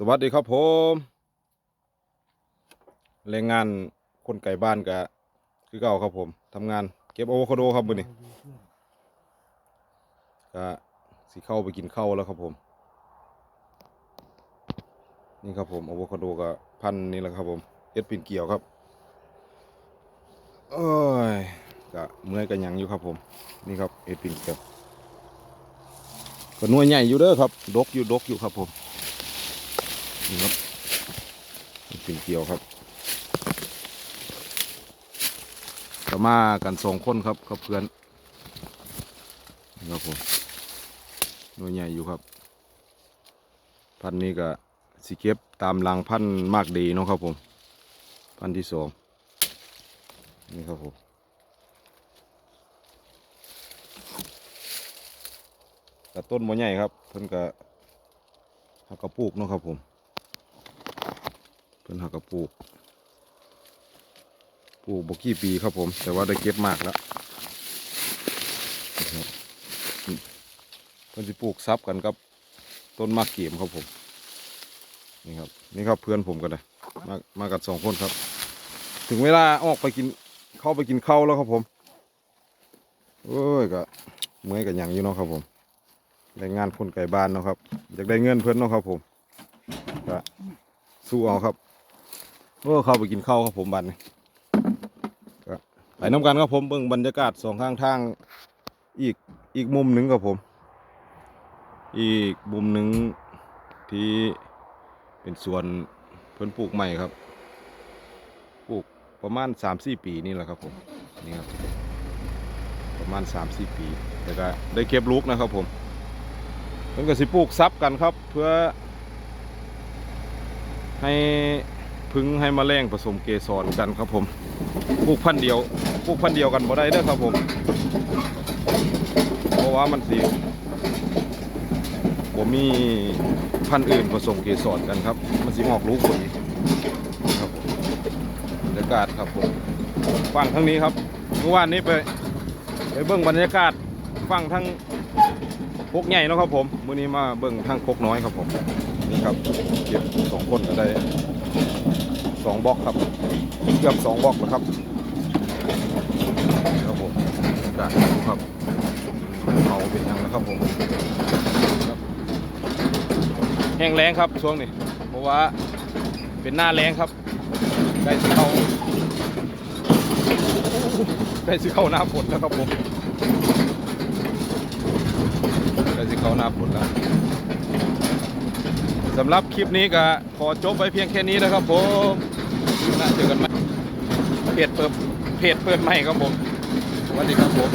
สวัสดีครับผมแรงงานคนไก่บ้านกะคือเก่าครับผมทำงานเก็บโอะโวคาโดครับมือนี้ก็สิเข้าไปกินข้าวแล้วครับผม นี่ครับผมโอะโวคาโดกับพันนี่แหละครับผมเอ็ดปิ่นเกี่ยวครับโอ้ยก็เมื่อยกันยังอยู่ครับผม นี่ครับเอ็ดปิ่นเกี่ยวก็หน่วยใหญ่อยู่เด้อครับ ดกอยู่ดกอยู่ครับผม นี่ครับเป็นเกี่ยวครับก็มากันสองคนครับกับเพื่อนนี่ครับผมหน่วยใหญ่อยู่ครับ พันนี้ก็สิเก็บตามรังพันมากดีเนาะครับผม พันที่สองนี่ครับผมแต่ต้นบ่ใหญ่ครับเพิ่นก็หักกระปุกเนาะครับผม เพิ่นหักกระปลูกปลูกบกี่ปีครับผม แต่ว่าได้เก็บมากแล้วนะครับเพิ่อนสิปลูกซับกันกับ ต้นมากเกียมครับผม นี่ครับ นี่ครับเพื่อนผมกันเลยมามากันสองคนครับ ถึงเวลาออกไปกินเข้าไปกินข้าวแล้วครับผมเอ้ยก็เมื่อยกันอย่างอยู่เนาะครับผมแรงงานคนไก่บ้านเนาะครับอยากได้เงินเพื่อนเนาะครับผมก็สู้เอาครับ โอ้เข้าไปกินข้าวครับผมบันไปน้ำกันครับผมเบิ่งบรรยากาศสองข้างทางอีกอีกมุมหนึ่งครับผม อีกมุมหนึ่งที่เป็นสวนเพิ่นปลูกใหม่ครับปลูกประมาณสามสี่ปีนี่แหละครับผมนี่ครับประมาณสามสี่ปีแต่ก็ได้เก็บลูกนะครับผมเพิ่นก็สิปลูกซับกันครับ เพื่อให้ พึ่งให้มาแมลงผสมเกสรกันครับผมปลูกพันเดียวปลูกพันเดียวกันบ่ได้เด้อครับผม เพราะว่ามันสิบ่มีพันธุ์อื่นผสมเกสรกันครับ มันสิออกลูกพอดีครับผมบรรยากาศครับผมฟังทั้งนี้ครับเมื่อวานนี้ไปไปเบิ่งบรรยากาศฟังทั้งพกใหญ่เนาะครับผมมื้อนี้มาเบิ่งทั้งพกน้อยครับผมนี่ครับเก็บสองคนก็ได้ สองบล็อกครับเกือบสองบล็อกแล้วครับครับผมกาดูครับเอาเป็นยังนะครับผมแห้งแล้งครับช่วงนี้เพราะว่าเป็นหน้าแรงครับใกล้สิเข้าใกล้สิเข้าหน้าฝนแล้วครับผมใกล้สิเข้าหน้าฝนแล้ว สำหรับคลิปนี้ก็ขอจบไปเพียงแค่นี้นะครับผมน่าเจอกันใหม่เพจเปิดเพจเปิดใหม่ครับผมสวัสดีครับผม